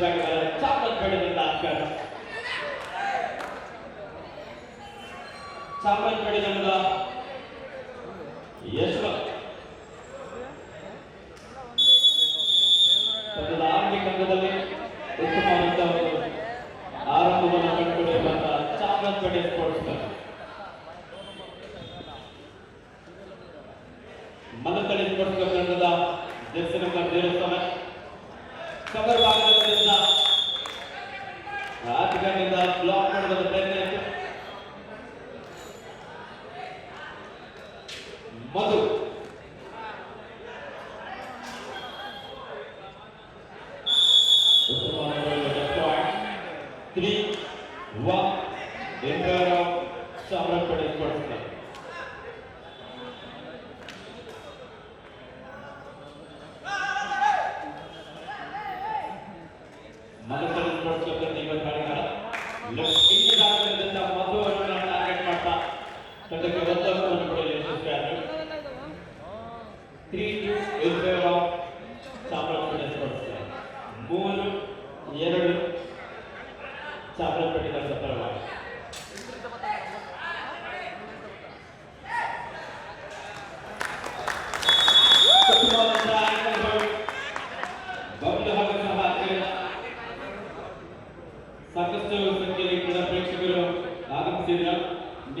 ಬೆಳೆಗಾರರ ಚಾಮತ್ ಬೆಳೆದಿಂದ ಅಭ್ಯರ್ಥಿ ಚಾಮತ್ ಬೆಳೆದಿಂದ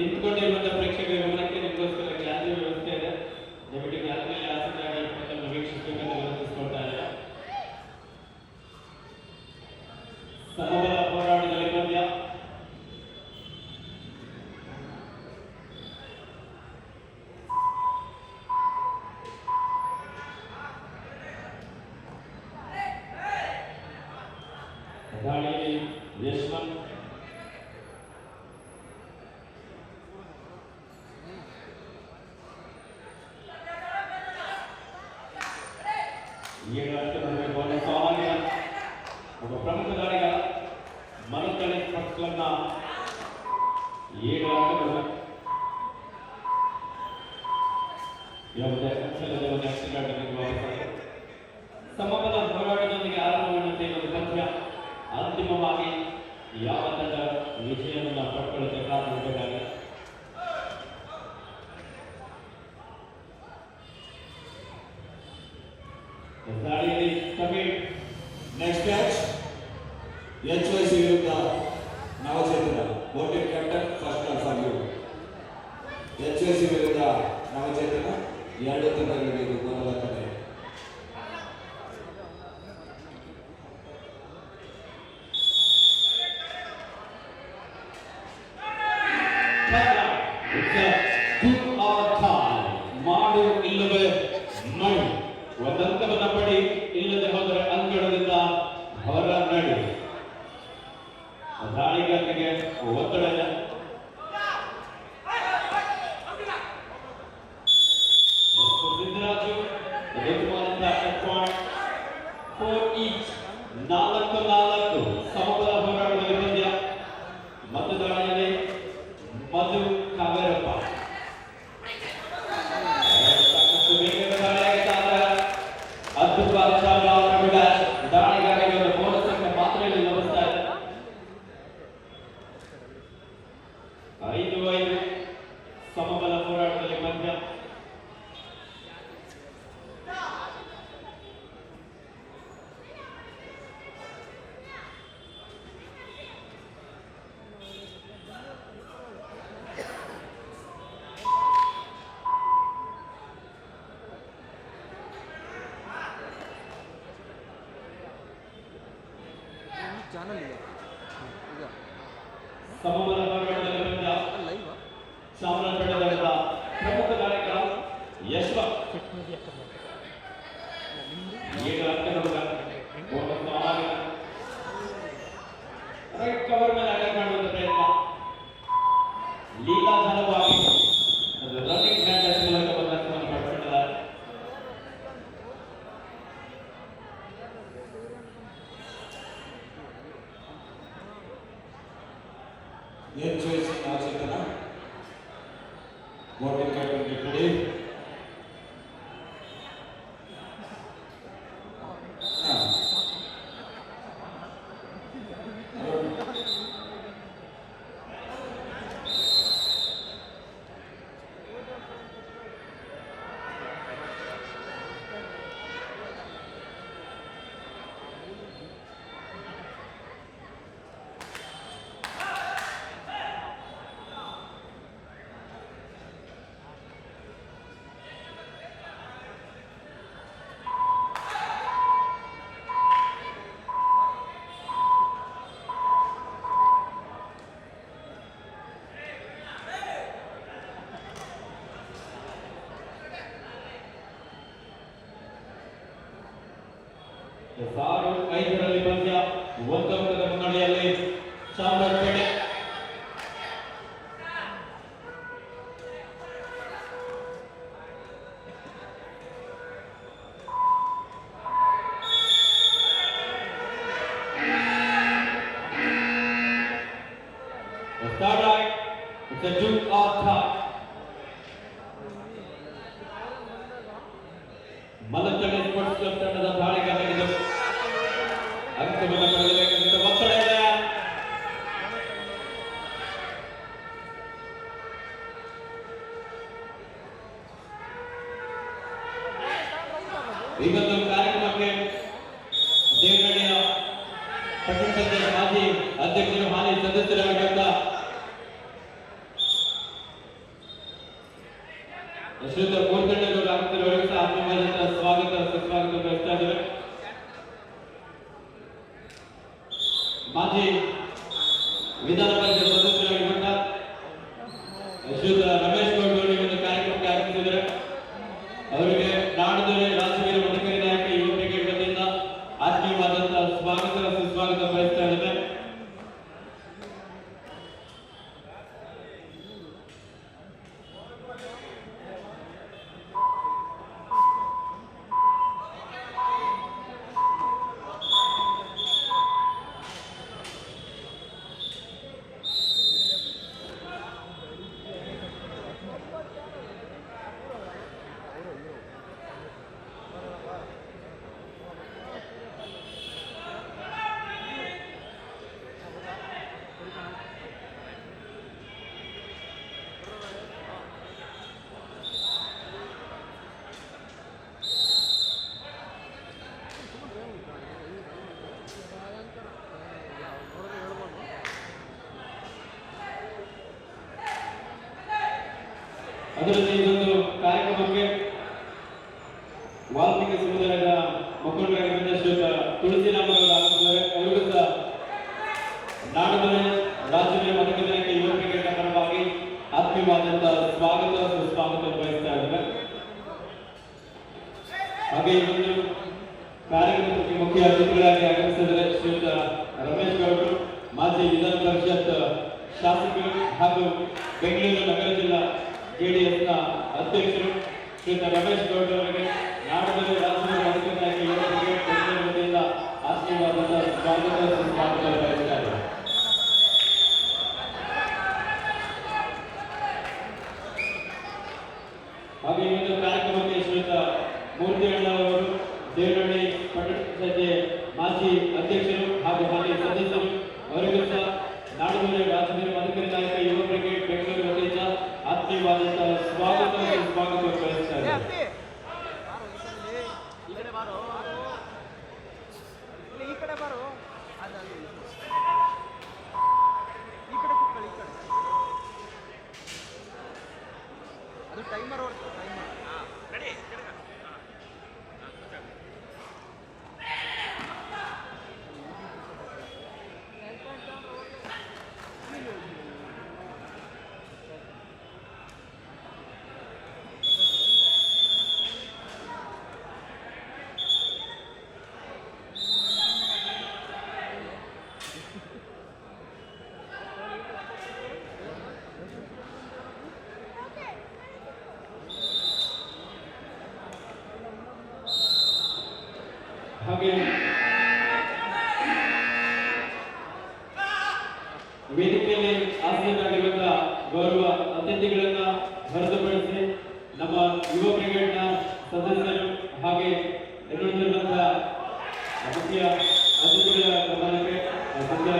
ఎందుకంటే ఏమంటే చేసే విధంగా నా చేతన ఈ అడుగుతున్నారు మీకు ಚಾನಲ್ ಇದೆ ಈಗ ಲೈವ್ ಪ್ರಮುಖ ಕಾರ್ಯಕ್ರಮ ಯಶ್ವ ಫಿಟ್ ಮೀಡಿಯಾ ಕರ್ನಾಟಕ ಈಗ ಕವರ್ ಮೇಲೆ The Sarah Kaitharali Bandya, welcome to Even though Благодарим ನಮ್ಮ ಯುವ ಬ್ರಿಗೇಡ್ನ ಸದಸ್ಯರು ಹಾಗೆ ಎದುರಿಸಿರುವಂತಹ ಮುಖ್ಯ ಅತಿಥಿಗಳ ಪ್ರಮಾಣಕ್ಕೆ ಸದ್ಯ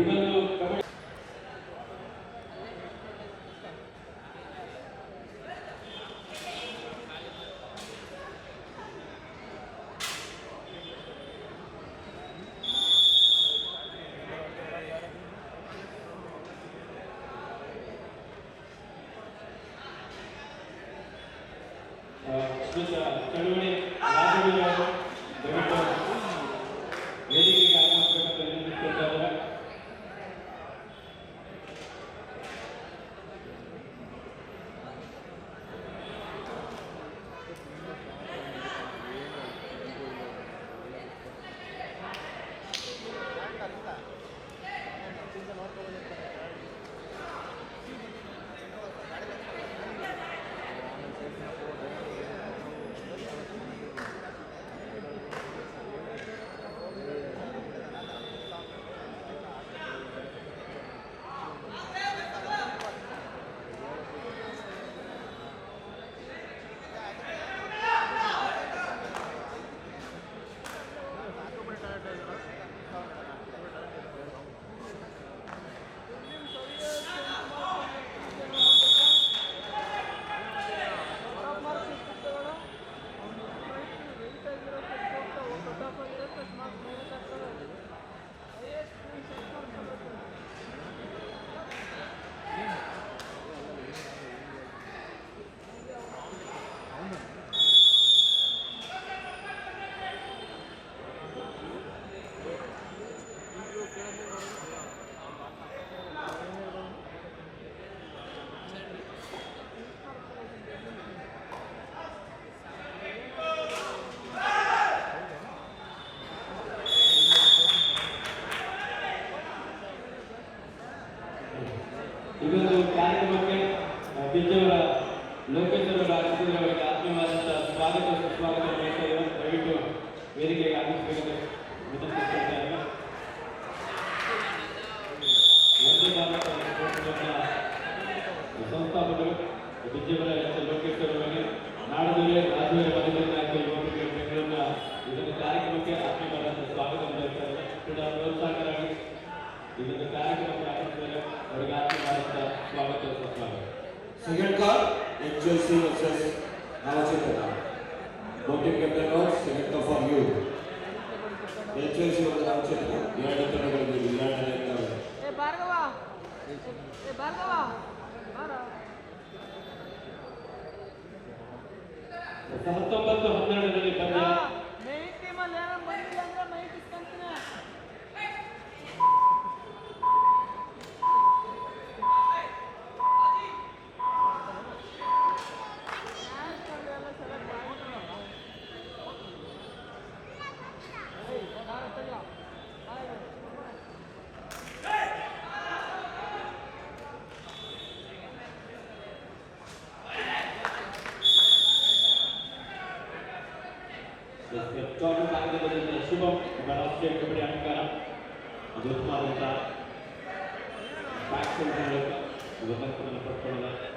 ఈవెన్ ಲೋಕೇಶ್ ಅವರ ಅತಿಥಿಯವರಿಗೆ ಆತ್ಮೀಯವಾದಂತಹ ಸ್ವಾಗತ ಸುಸ್ವಾಗತ ದಯವಿಟ್ಟು ವೇದಿಕೆಗೆ ಆಗಮಿಸಬೇಕಂತ ಹತ್ತೊಂಬತ್ತು ಹನ್ನೆರಡರಲ್ಲಿ ಪಂದ್ಯ ബാക്ക് സൈഡിലേക്ക് ഉപകരണം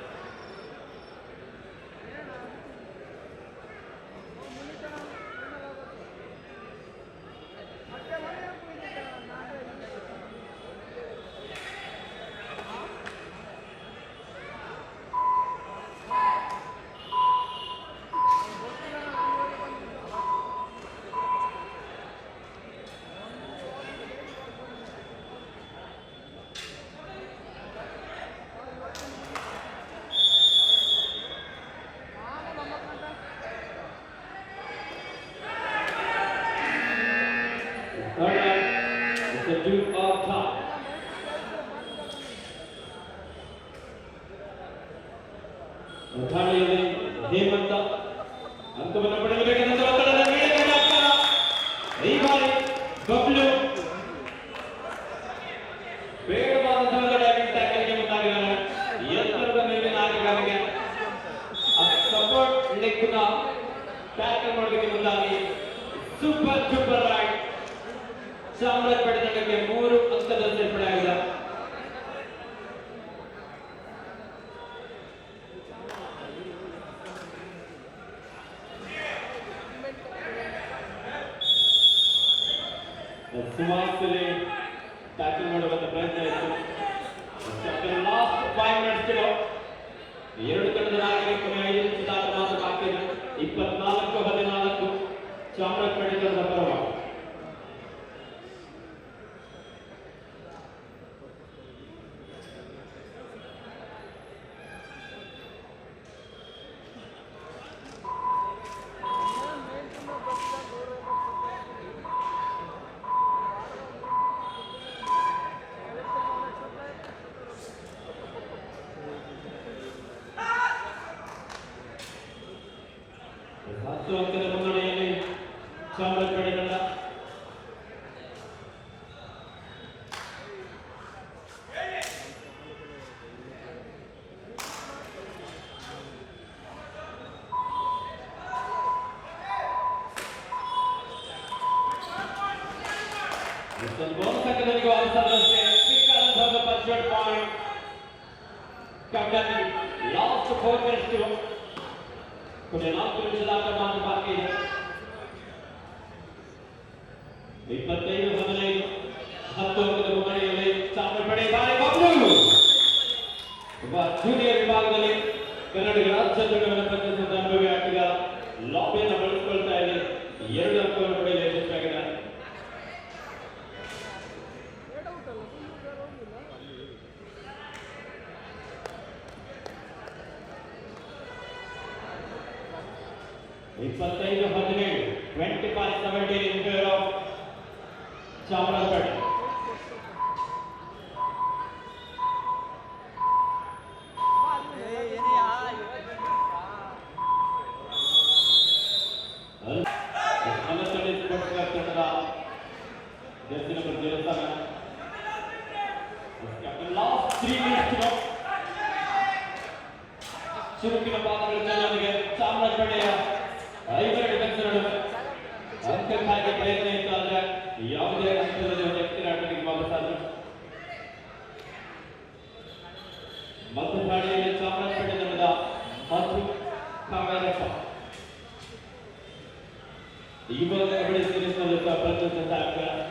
Third line is the Duke of Top. ಉದಾಹರಣೆಯಲ್ಲಿ ಹೇಮಂತ ಅಂತವನ್ನು ಪಡೆಯಬೇಕೆಂದ ಒತ್ತಡದ ಮೇಲೆ ಕರ್ನಾಟಕ. ಈ ಬಾರಿ ಬಬ್ಲು ಬೇಡವಾದ ಸಮಯದಲ್ಲಿ ಟ್ಯಾಕಲ್ಗೆ ಮುಂದಾಗಿದ್ದಾರೆ ಎತ್ತರದ ಮೇಲಿನ ಆಟಗಾರರಿಗೆ ಸಪೋರ್ಟ್ ಲೆಗ್ನ ಟ್ಯಾಕಲ್ ಮಾಡೋದಕ್ಕೆ ಮುಂದಾಗಿ ಸೂಪರ್ ಸೂಪರ್ ರೈಡ್ ಚಾಮರಾಜಪೇಟೆ ತಂಡಕ್ಕೆ ಮೂರು ಅಂಕದ ಸೇರ್ಪಡೆಯಾಗಿದೆ ಸುವಾಸನೆ ಟ್ಯಾಕಲ್ ಮಾಡುವಂತ ಪ್ರಯತ್ನ ಹತ್ತು ಅಂಕದ ಮುನ್ನಡೆಯಲ್ಲಿ ಚಾಮರಾಜಪೇಟೆ ಕನ್ನಡ ರಾಜ್ಯ ಚುನಾವಣಾ ಪಂಚಾಯತ್ ಅನುಭವಿ ಆಟಗ ಲಾಬಿಯನ್ನು ಬಳಸಿಕೊಳ್ತಾ ಇದೆ ಎರಡು ಅಂಕವನ್ನು ಪಡೆಯಲು ಯಶಸ್ವಿಯಾಗಿದೆ ಇಪ್ಪತ್ತೈದು, ಹದಿನೇಳು twenty five seventeen in favour of Chamarajpet. ஸ்ரீவிலக்கினம் ಚುರುಕಿನ ಪಾದಗಳಿಂದ ನಮಗೆ ಚಾಮರಾಜಪೇಟೆಯ ಐದರ ಡಿಫೆನ್ಸರ್ ನಡುವೆ ಅಂಕಕ್ಕಾಗಿ ಪ್ರಯತ್ನ ಇತ್ತು ಆದ್ರೆ ಯಾವುದೇ ಹಂತದಲ್ಲಿ ಒಂದು ವ್ಯಕ್ತಿ ಆಟಕ್ಕೆ ಬಾಬಸಾದ್ರು ಮತ್ತು ಠಾಣೆಯಲ್ಲಿ ಚಾಮರಾಜಪೇಟೆ ನಡೆದ ಮತ್ತು ಕಾವೇರಪ್ಪ ಇವಾಗ ಕಬಡ್ಡಿ ಸೀರೀಸ್ನಲ್ಲಿ ಪ್ರತಿನಿಧಿಸ್ತಾ ಇದ್ದಾರೆ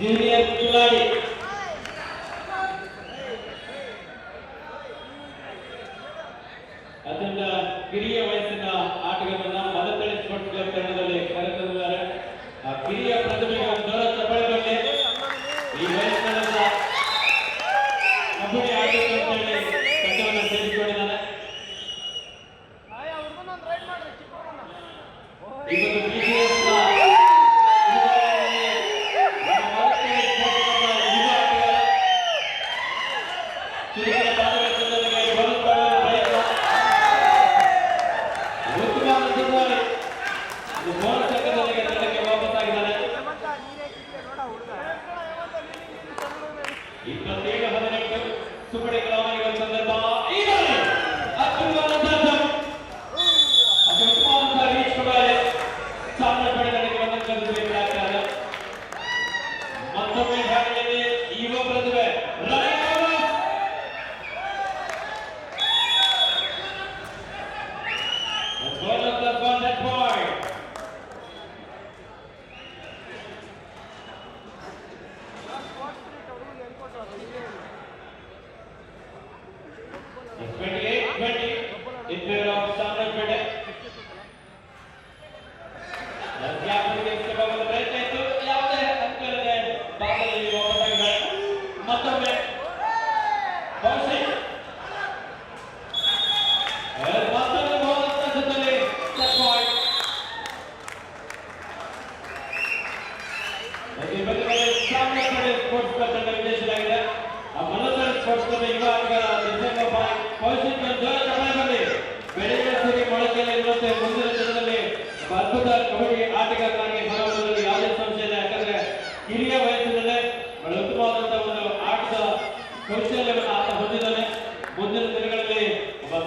Junior Pillai લગ્યા